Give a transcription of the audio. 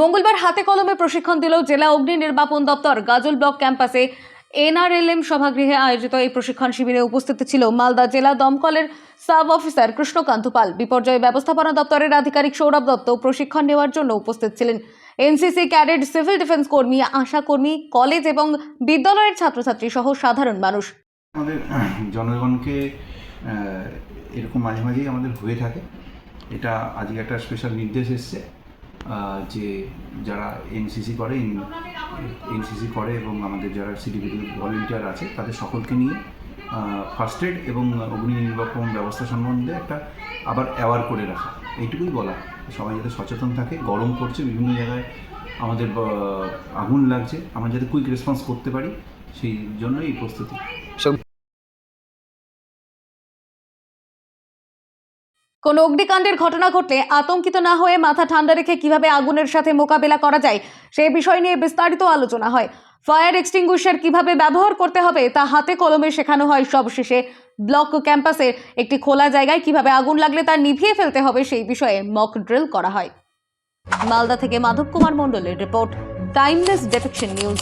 মঙ্গলবার হাতে কলমে প্রশিক্ষণ দিল জেলা অগ্নি নির্বাপন দপ্তর। গাজল ব্লক ক্যাম্পাসে এনআরএলএম সভাগৃহে আয়োজিত এই প্রশিক্ষণ শিবিরে উপস্থিত ছিল মালদা জেলা দমকলের সাব অফিসার কৃষ্ণকান্ত পাল। বিপর্যয় ব্যবস্থাপনা দপ্তরের আধিকারিক সৌরভ দত্ত প্রশিক্ষণ নেওয়ার জন্য উপস্থিত ছিলেন। এনসিসি ক্যাডেট সিভিল ডিফেন্স কর্মী, আশা কর্মী, কলেজ এবং বিদ্যালয়ের ছাত্রছাত্রী সহ সাধারণ মানুষ। আমাদের জনগণকে এরকম মাঝে মাঝেই আমাদের হয়ে থাকে। এটা আজকে একটা স্পেশাল নির্দেশ এসছে। যে যারা এনসিসি করে এনসিসি করে এবং আমাদের যারা সিডিপিটি ভলেন্টিয়ার আছে, তাদের সকলকে নিয়ে ফার্স্ট এড এবং অগ্নি নির্বাপন ব্যবস্থা সম্বন্ধে একটা আবার অ্যাওয়ার করে রাখা। এইটুকুই বলা। সবাই যাতে সচেতন থাকে, গরম পড়ছে, বিভিন্ন জায়গায় আমাদের আগুন লাগছে, আমরা যাতে কুইক রেসপন্স করতে পারি, সেই জন্যই এই প্রস্তুতি। কোনো অগ্নিকাণ্ডের ঘটনা ঘটলে আতঙ্কিত না হয়ে মাথা ঠান্ডা রেখে কীভাবে আগুনের সাথে মোকাবেলা করা যায়, সেই বিষয় নিয়ে বিস্তারিত আলোচনা হয়। ফায়ার এক্সটিংগুইশার কীভাবে ব্যবহার করতে হবে, তা হাতে কলমে শেখানো হয় সবশেষে। ব্লক ক্যাম্পাসের একটি খোলা জায়গায় কীভাবে আগুন লাগলে তা নিভিয়ে ফেলতে হবে, সেই বিষয়ে মক ড্রিল করা হয়। মালদা থেকে মাধব কুমার মণ্ডলের রিপোর্ট, টাইমলেস ডেফেকশন নিউজ।